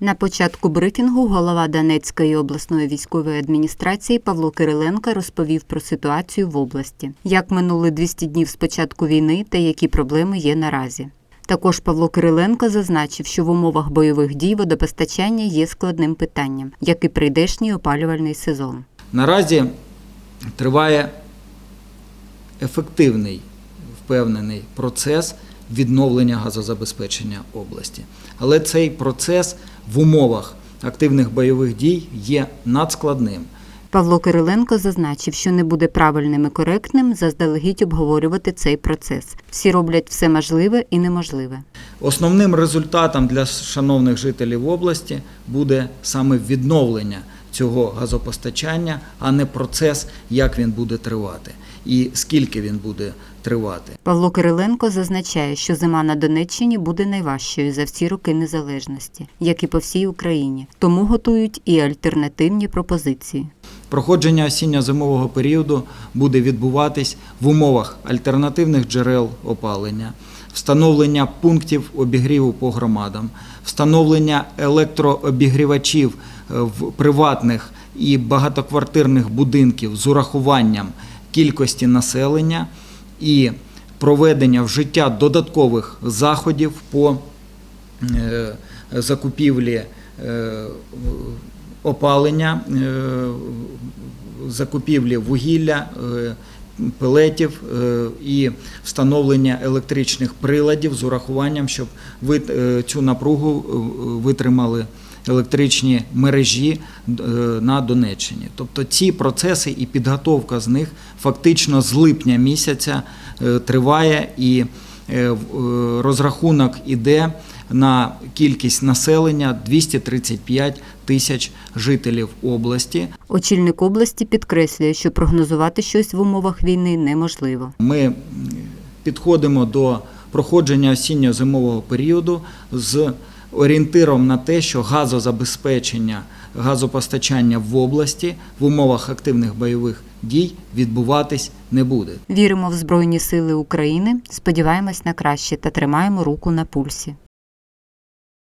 На початку брифінгу голова Донецької обласної військової адміністрації Павло Кириленко розповів про ситуацію в області, як минули 200 днів з початку війни та які проблеми є наразі. Також Павло Кириленко зазначив, що в умовах бойових дій водопостачання є складним питанням, як і прийдешній опалювальний сезон. Наразі триває ефективний, впевнений процес відновлення газозабезпечення області. Але цей процес в умовах активних бойових дій є надскладним. Павло Кириленко зазначив, що не буде правильним і коректним заздалегідь обговорювати цей процес. Всі роблять все можливе і неможливе. Основним результатом для шановних жителів області буде саме відновлення цього газопостачання, а не процес, як він буде тривати і скільки він буде тривати. Павло Кириленко зазначає, що зима на Донеччині буде найважчою за всі роки незалежності, як і по всій Україні. Тому готують і альтернативні пропозиції. Проходження осінньо-зимового періоду буде відбуватись в умовах альтернативних джерел опалення, встановлення пунктів обігріву по громадам, встановлення електрообігрівачів е, в приватних і багатоквартирних будинків з урахуванням кількості населення і проведення в життя додаткових заходів по е, закупівлі е, опалення, е, закупівлі вугілля, е, пелетів е, і встановлення електричних приладів з урахуванням, щоб цю напругу витримали електричні мережі на Донеччині. Тобто ці процеси і підготовка з них фактично з липня місяця триває і розрахунок іде на кількість населення 235 тисяч жителів області. Очільник області підкреслює, що прогнозувати щось в умовах війни неможливо. Ми підходимо до проходження осінньо-зимового періоду з орієнтиром на те, що газозабезпечення, газопостачання в області в умовах активних бойових дій відбуватись не буде. Віримо в Збройні Сили України, сподіваємось на краще та тримаємо руку на пульсі.